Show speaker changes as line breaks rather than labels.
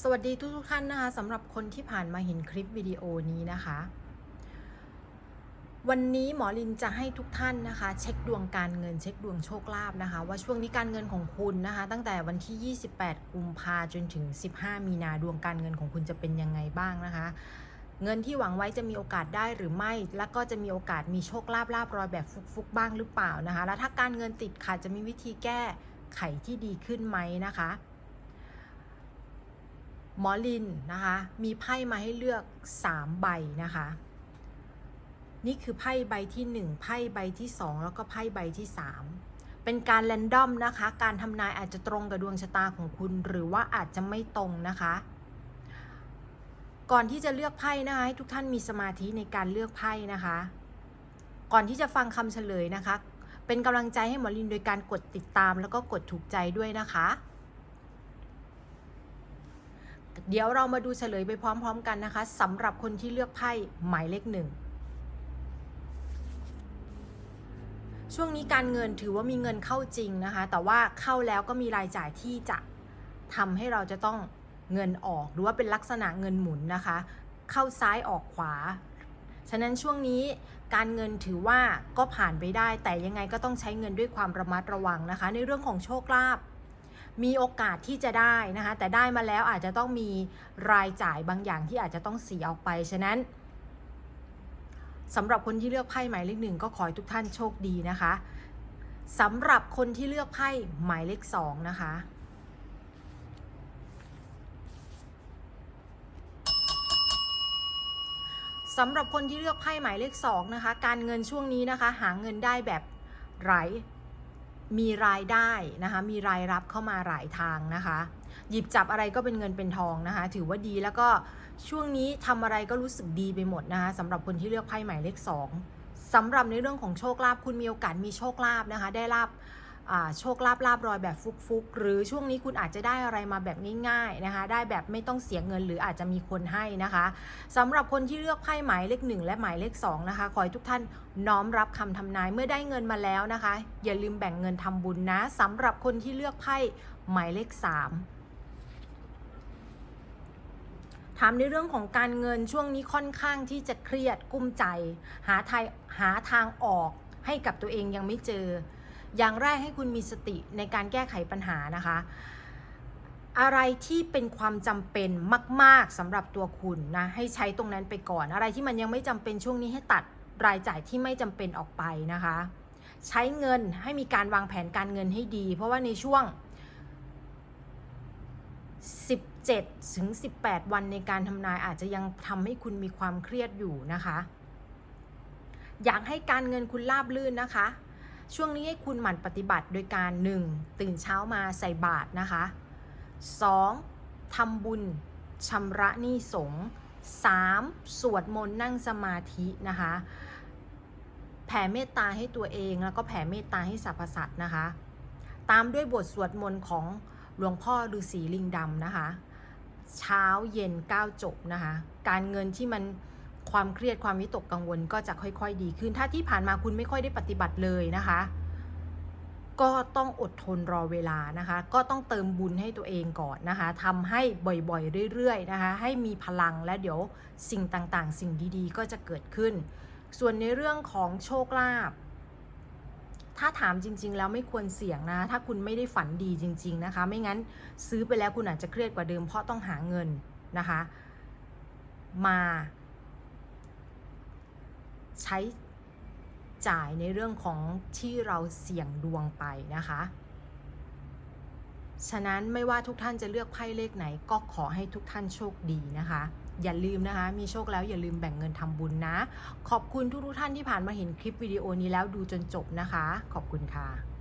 สวัสดีทุกทุกท่านนะคะสำหรับคนที่ผ่านมาเห็นคลิปวิดีโอนี้นะคะ วันนี้หมอลินจะให้ทุกท่านนะคะ เช็คดวงการเงินเช็คดวงโชคลาภนะคะ ว่าช่วงนี้การเงินของคุณนะคะ ตั้งแต่วันที่ 28 กุมภาจนถึง 15 มีนาดวงการเงินของคุณจะเป็นยังไงบ้างนะคะ เงินที่หวังไว้จะมีโอกาสได้หรือไม่ แล้วก็จะมีโอกาสมีโชคลาภลาบรอยแบบฟุกๆบ้างหรือเปล่านะคะ แล้วถ้าการเงินติดขัดจะมีวิธีแก้ไขที่ดีขึ้นไหมนะคะ หมอลินนะคะ มีไพ่มาให้เลือก 3 ใบนะคะ นี่คือไพ่ใบที่ 1 ไพ่ใบที่ 2 แล้วก็ไพ่ใบที่ 3 เป็นการแรนดอมนะคะ การทำนายอาจจะตรงกับดวงชะตาของคุณ หรือว่าอาจจะไม่ตรงนะคะ ก่อนที่จะเลือกไพ่นะคะให้ทุกท่านมีสมาธิในการเลือกไพ่นะคะ ก่อนที่จะฟังคำเฉลยนะคะ เป็นกำลังใจให้หมอลินโดยการกดติดตามแล้วก็กดถูกใจด้วยนะคะ เดี๋ยวเรามาดูเฉลยไปพร้อม ๆ กันนะคะสำหรับคนที่เลือกไพ่หมายเลขหนึ่งช่วงนี้การเงินถือว่ามีเงินเข้าจริงนะคะ แต่ว่าเข้าแล้วก็มีรายจ่ายที่จะทำให้เราจะต้องเงินออกหรือว่าเป็นลักษณะเงินหมุนนะคะ เข้าซ้ายออกขวา ฉะนั้นช่วงนี้การเงินถือว่าก็ผ่านไปได้ แต่ยังไงก็ต้องใช้เงินด้วยความระมัดระวังนะคะ ในเรื่องของโชคลาภ มีโอกาสที่จะได้นะคะ แต่ได้มาแล้วอาจจะต้องมีรายจ่ายบางอย่างที่อาจจะต้องเสียออกไป ฉะนั้นสำหรับคนที่เลือกไพ่หมายเลขหนึ่งก็ขอให้ทุกท่านโชคดีนะคะสำหรับคนที่เลือกไพ่หมายเลขสองนะคะสำหรับคนที่เลือกไพ่หมายเลขสองนะคะ การเงินช่วงนี้นะคะ หาเงินได้แบบไร้ มีรายได้นะคะ มีรายรับเข้ามาหลายทางนะคะ หยิบจับอะไรก็เป็นเงินเป็นทองนะคะ ถือว่าดีแล้วก็ช่วงนี้ทำอะไรก็รู้สึกดีไปหมดนะคะสำหรับคนที่เลือกไพ่หมายเลขสองสำหรับในเรื่องของโชคลาภคุณมีโอกาสมีโชคลาภนะคะ ได้ลาบ โชคลาภลาบรอยแบบฟุกๆ หรือช่วงนี้คุณอาจจะได้อะไรมาแบบง่ายๆนะคะ ได้แบบไม่ต้องเสียเงินหรืออาจจะมีคนให้นะคะสำหรับคนที่เลือกไพ่หมายเลขหนึ่งและหมายเลขสองนะคะขอให้ทุกท่านน้อมรับคำทำนายเมื่อได้เงินมาแล้วนะคะ อย่าลืมแบ่งเงินทำบุญนะสำหรับคนที่เลือกไพ่หมายเลขสามถามในเรื่องของการเงินช่วงนี้ค่อนข้างที่จะเครียดกุ้มใจ หาทายหาทางออกให้กับตัวเองยังไม่เจอ อย่างแรกให้คุณมีสติในการแก้ไขปัญหานะคะ อะไรที่เป็นความจำเป็นมาก ๆสำหรับตัวคุณนะให้ใช้ตรงนั้นไปก่อน อะไรที่มันยังไม่จำเป็นช่วงนี้ให้ตัดรายจ่ายที่ไม่จำเป็นออกไปนะคะ ใช้เงินให้มีการวางแผนการเงินให้ดี เพราะว่าในช่วง 17ถึง18 วันในการทำนายอาจจะยังทำให้คุณมีความเครียดอยู่นะคะ อยากให้การเงินคุณราบลื่นนะคะ ช่วงนี้ให้คุณหมั่นปฏิบัติโดยการ 1. ตื่นเช้ามาใส่บาตรนะคะ 2. ทำบุญชำระหนี้สงฆ์ 3. สวดมนต์นั่งสมาธินะคะ แผ่เมตตาให้ตัวเองแล้วก็แผ่เมตตาให้สรรพสัตว์นะคะ ตามด้วยบทสวดมนต์ของหลวงพ่อฤาษีลิงดำนะคะ เช้าเย็นก้าวจบนะคะ การเงินที่มัน ความเครียดความวิตกกังวลก็จะค่อยๆ ดีขึ้น ถ้าที่ผ่านมาคุณไม่ค่อยได้ปฏิบัติเลยนะคะ ก็ต้องอดทนรอเวลานะคะ ก็ต้องเติมบุญให้ตัวเองก่อนนะคะทำให้บ่อยๆเรื่อยๆนะคะ ให้มีพลังและเดี๋ยวสิ่งต่างๆ สิ่งดีๆ ก็จะเกิดขึ้น ส่วนในเรื่องของโชคลาภถ้าถามจริง ๆ แล้วไม่ควรเสี่ยงนะ ถ้าคุณไม่ได้ฝันดีจริง ๆ นะคะ ไม่งั้นซื้อไปแล้วคุณอาจจะเครียดกว่าเดิมเพราะต้องหาเงินนะคะ มา ใช้จ่ายในเรื่องของที่เราเสี่ยงดวงไปนะคะ ฉะนั้นไม่ว่าทุกท่านจะเลือกไพ่เลขไหน ก็ขอให้ทุกท่านโชคดีนะคะ อย่าลืมนะคะ มีโชคแล้วอย่าลืมแบ่งเงินทำบุญนะ ขอบคุณทุกๆท่านที่ผ่านมาเห็นคลิปวิดีโอนี้แล้วดูจนจบนะคะ ขอบคุณค่ะ